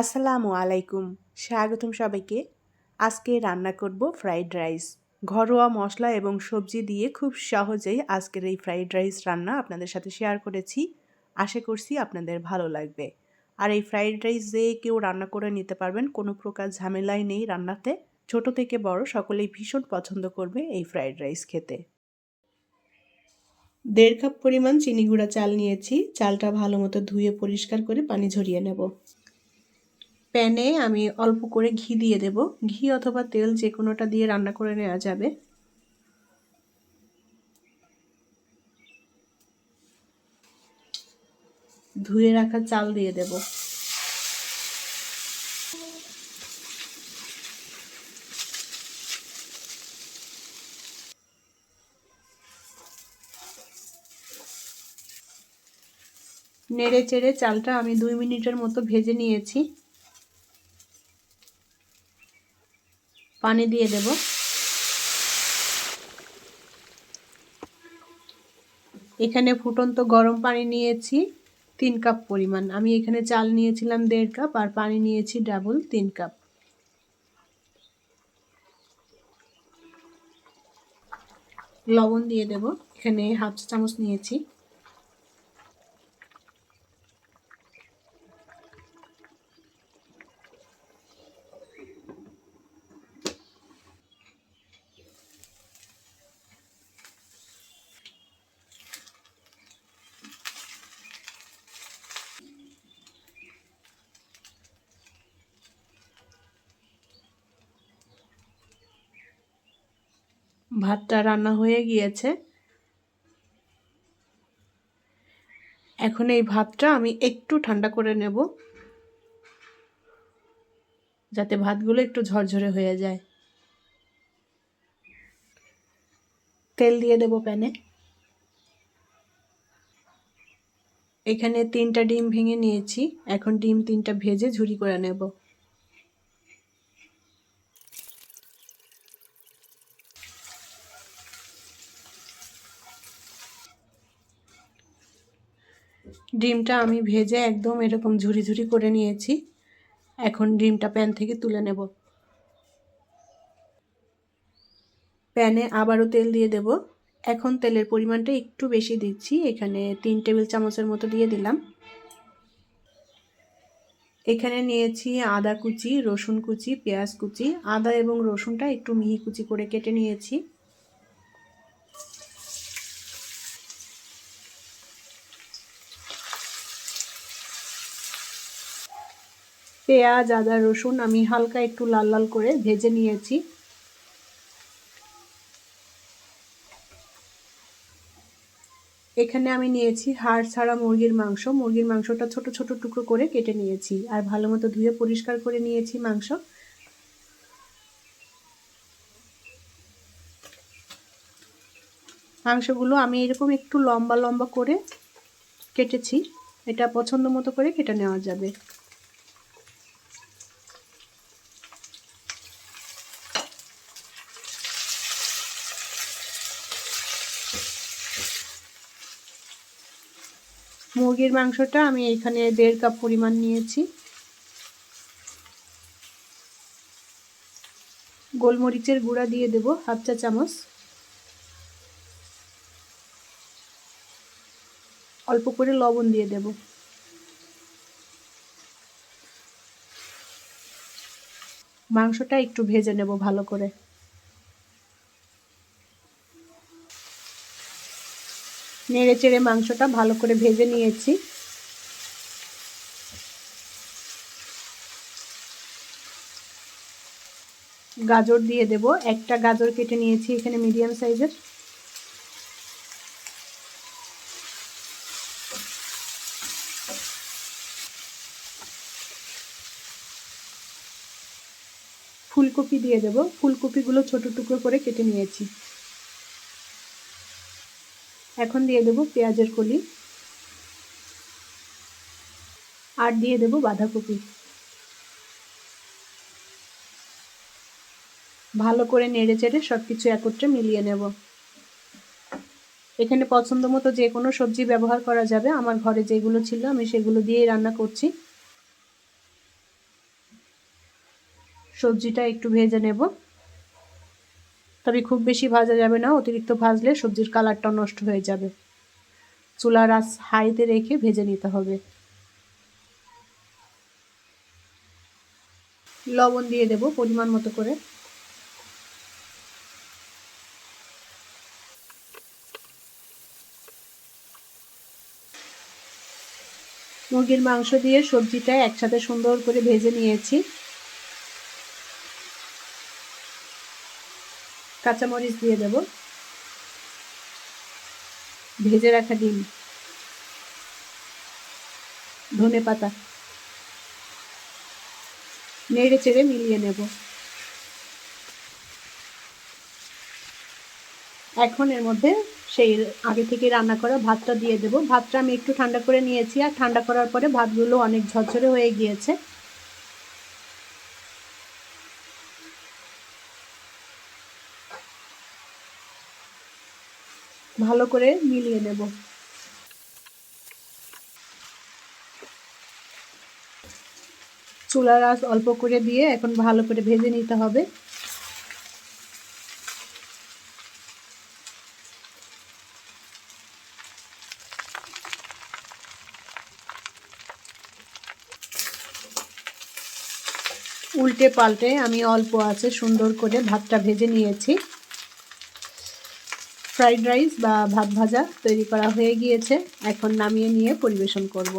আসসালামু আলাইকুম, স্বাগতম সবাইকে। আজকে রান্না করব ফ্রাইড রাইস। ঘরোয়া মশলা এবং সবজি দিয়ে খুব সহজেই আজকের এই ফ্রাইড রাইস রান্না আপনাদের সাথে শেয়ার করেছি। আশা করছি আপনাদের ভালো লাগবে। আর এই ফ্রাইড রাইস যে কেউ রান্না করে নিতে পারবেন, কোনো প্রকার ঝামেলাই নেই রান্নাতে। ছোট থেকে বড়, সকলেই ভীষণ পছন্দ করবে এই ফ্রাইড রাইস খেতে। দেড় কাপ পরিমাণ চিনি গুঁড়া চাল নিয়েছি। চালটা ভালো মতো ধুয়ে পরিষ্কার করে পানি ঝরিয়ে নেব। প্যানে আমি অল্প করে ঘি দিয়ে দেব। ঘি অথবা তেল যে কোনোটা দিয়ে রান্না করে নেওয়া যাবে। ধুয়ে রাখা চাল দিয়ে দেব। নেড়ে চেড়ে চালটা আমি দুই মিনিটের মতো ভেজে নিয়েছি। পানি দিয়ে দেব। এখানে ফুটন্ত গরম পানি নিয়েছি, তিন কাপ পরিমাণ। আমি এখানে চাল নিয়েছিলাম দেড় কাপ আর পানি নিয়েছি ডাবল তিন কাপ। লবণ দিয়ে দেব। এখানে হাফ চামচ নিয়েছি। ভাতটা রান্না হয়ে গিয়েছে। এখন এই ভাতটা আমি একটু ঠান্ডা করে নেব। যাতে ভাতগুলো একটু ঝরঝরে হয়ে যায়। তেল দিয়ে দেব প্যানে। এখানে তিনটা ডিম ভেঙে নিয়েছি। এখন ডিম তিনটা ভেজে ঝুরি করে নেব। ডিমটা আমি ভেজে একদম এরকম ঝুরি ঝুরি করে নিয়েছি। এখন ডিমটা প্যান থেকে তুলে নেব। প্যানে আবারও তেল দিয়ে দেব। এখন তেলের পরিমাণটা একটু বেশি দিচ্ছি। এখানে তিন টেবিল চামচের মতো দিয়ে দিলাম। এখানে নিয়েছি আদা কুচি, রসুন কুচি, পেঁয়াজ কুচি। আদা এবং রসুনটা একটু মিহি কুচি করে কেটে নিয়েছি। পেঁয়াজ, আদা, রসুন আমি হালকা একটু লাল লাল করে ভেজে নিয়েছি। এখানে আমি নিয়েছি হাড় ছাড়া মুরগির মাংস। মুরগির মাংসটা ছোট ছোট টুকরো করে কেটে নিয়েছি আর ভালো মতো ধুয়ে পরিষ্কার করে নিয়েছি মাংস। মাংসগুলো আমি এরকম একটু লম্বা লম্বা করে কেটেছি। এটা পছন্দ মতো করে কেটে নেওয়া যাবে। মুরগির মাংসটা আমি এখানে দেড় কাপ পরিমাণ নিয়েছি। গোলমরিচের গুঁড়া দিয়ে দেব, হাফ চা চামচ। অল্প করে লবণ দিয়ে দেব। মাংসটা একটু ভেজে নেব ভালো করে। নেড়ে চেড়ে মাংসটা ভালো করে ভেজে নিয়েছি। গাজর দিয়ে দেব। একটা গাজর কেটে নিয়েছি এখানে মিডিয়াম সাইজের। ফুলকপি দিয়ে দেব। ফুলকপিগুলো ছোট টুকরো করে কেটে নিয়েছি। এখন দিয়ে দেব পেঁয়াজের কলি। আর দিয়ে দেব বাঁধাকপি। ভালো করে নেড়ে চেড়ে সব কিছু একত্রে মিলিয়ে নেব। এখানে পছন্দ মতো যে কোনো সবজি ব্যবহার করা যাবে। আমার ঘরে যেগুলো ছিল আমি সেগুলো দিয়েই রান্না করছি। সবজিটা একটু ভেজে নেব। তবে খুব বেশি ভাজা যাবে না, অতিরিক্ত ভাজলে সবজির কালারটা নষ্ট হয়ে যাবে। চুলার আঁচ হাইতে রেখে ভেজে নিতে হবে। লবণ দিয়ে দেব পরিমাণ মতো করে। মুরগির মাংস দিয়ে সবজিটা একসাথে সুন্দর করে ভেজে নিয়েছি। কাঁচামরিচ দিয়ে দেব। ভেজে রাখা ডিম। ধনে পাতা। নেড়ে চেড়ে মিলিয়ে নেব। এখন এর মধ্যে সেই আগে থেকে রান্না করা ভাতটা দিয়ে দেব। ভাতটা আমি একটু ঠান্ডা করে নিয়েছি। আর ঠান্ডা করার পরে ভাতগুলো অনেক ঝরঝরে হয়ে গিয়েছে। ভালো করে মিলিয়ে নেব। চুলার আঁচ অল্প করে দিয়ে এখন ভালো করে ভেজে নিতে হবে। উল্টে পাল্টে আমি অল্প আছে সুন্দর করে ভাতটা ভেজে নিয়েছি। ফ্রাইড রাইস বা ভাত ভাজা তৈরি করা হয়ে গিয়েছে। এখন নামিয়ে নিয়ে পরিবেশন করব।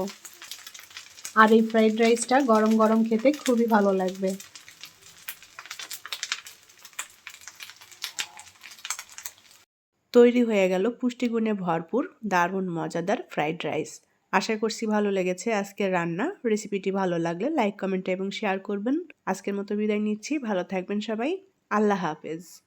আর এই ফ্রাইড রাইসটা গরম গরম খেতে খুবই ভালো লাগবে। তৈরি হয়ে গেল পুষ্টিগুণে ভরপুর, দারুণ, মজাদার ফ্রাইড রাইস। আশা করছি ভালো লেগেছে আজকের রান্না। রেসিপিটি ভালো লাগলে লাইক, কমেন্ট এবং শেয়ার করবেন। আজকের মতো বিদায় নিচ্ছি। ভালো থাকবেন সবাই। আল্লাহ হাফেজ।